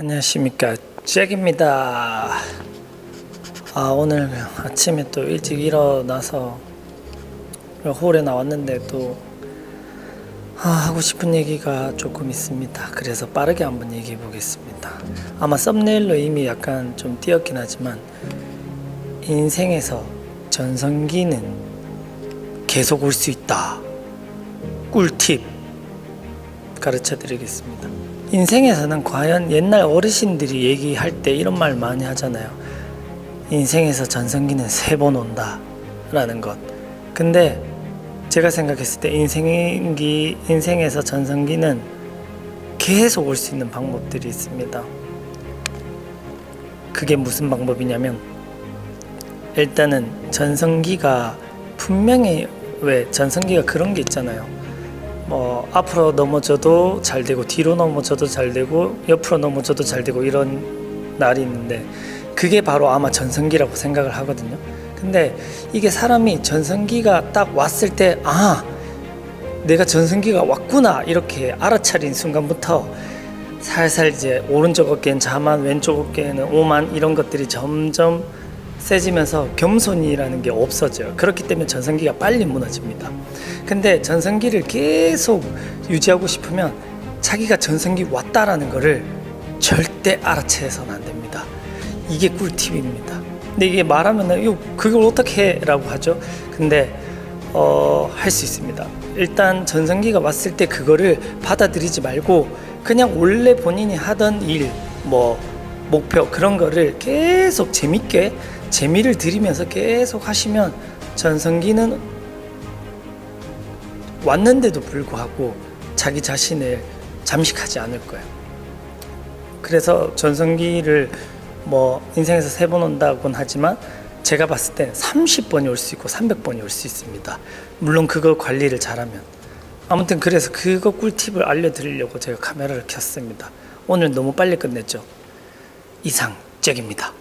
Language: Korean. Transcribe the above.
안녕하십니까. 잭입니다. 아 오늘 아침에 또 일찍 일어나서 홀에 나왔는데 또 아, 하고 싶은 얘기가 조금 있습니다. 그래서 빠르게 한번 얘기해 보겠습니다. 아마 썸네일로 이미 약간 좀 띄었긴 하지만 인생에서 전성기는 계속 올 수 있다. 꿀팁 가르쳐 드리겠습니다. 인생에서는 과연 옛날 어르신들이 얘기할 때 이런 말 많이 하잖아요. 인생에서 전성기는 세 번 온다. 라는 것. 근데 제가 생각했을 때 인생기, 인생에서 전성기는 계속 올 수 있는 방법들이 있습니다. 그게 무슨 방법이냐면 일단은 전성기가 분명히 왜 전성기가 그런 게 있잖아요. 뭐 앞으로 넘어져도 잘 되고 뒤로 넘어져도 잘 되고 옆으로 넘어져도 잘 되고 이런 날이 있는데 그게 바로 아마 전성기라고 생각을 하거든요. 근데 이게 사람이 전성기가 딱 왔을 때 아, 내가 전성기가 왔구나 이렇게 알아차린 순간부터 살살 이제 오른쪽 어깨는 자만 왼쪽 어깨는 오만 이런 것들이 점점 세지면서 겸손이라는 게 없어져요. 그렇기 때문에 전성기가 빨리 무너집니다. 근데 전성기를 계속 유지하고 싶으면 자기가 전성기 왔다라는 거를 절대 알아채서는 안 됩니다. 이게 꿀팁입니다. 근데 이게 말하면은 이거 그걸 어떻게 해 라고 하죠. 근데 어, 할 수 있습니다. 일단 전성기가 왔을 때 그거를 받아들이지 말고 그냥 원래 본인이 하던 일, 뭐 목표 그런 거를 계속 재밌게 재미를 들이면서 계속 하시면 전성기는 왔는데도 불구하고 자기 자신을 잠식하지 않을 거예요. 그래서 전성기를 뭐 인생에서 세 번 온다곤 하지만 제가 봤을 땐 30번이 올 수 있고 300번이 올 수 있습니다. 물론 그거 관리를 잘하면. 아무튼 그래서 그거 꿀팁을 알려드리려고 제가 카메라를 켰습니다. 오늘 너무 빨리 끝냈죠. 이상 잭입니다.